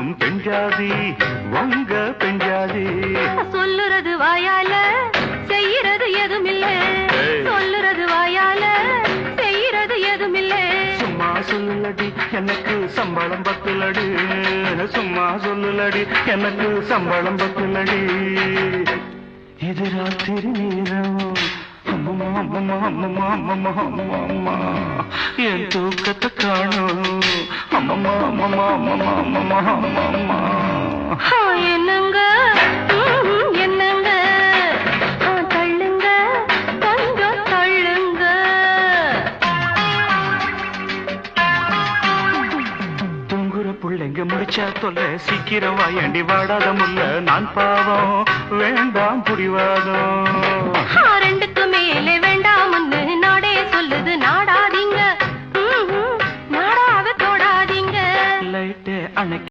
சொல்லும் பெஞ்சாதி உங்க பெஞ்சாதி சொல்லுறது வாயால செய்யறது எதுமில்ல. ஏய். சொல்லுறது வாயால செய்யறது எதுமில்ல. சும்மா சொல்லுலடி எனக்கு சம்பளம் பத்துலடி. சும்மா சொல்லுலடி எனக்கு சம்பளம் பத்துலடி. இது ராத்திரி நேரம். என் தூக்கத்தை காணும். என்னங்க? என்னங்க? தள்ளுங்க. கொஞ்சம் தள்ளுங்க. தூங்குற புள்ளைங்க முடிச்சா தொல்ல. சீக்கிரம் வாயண்டி வாடாத முல்ல. நான் பாவம் வேண்டாம் மேலே அன்னைக்கு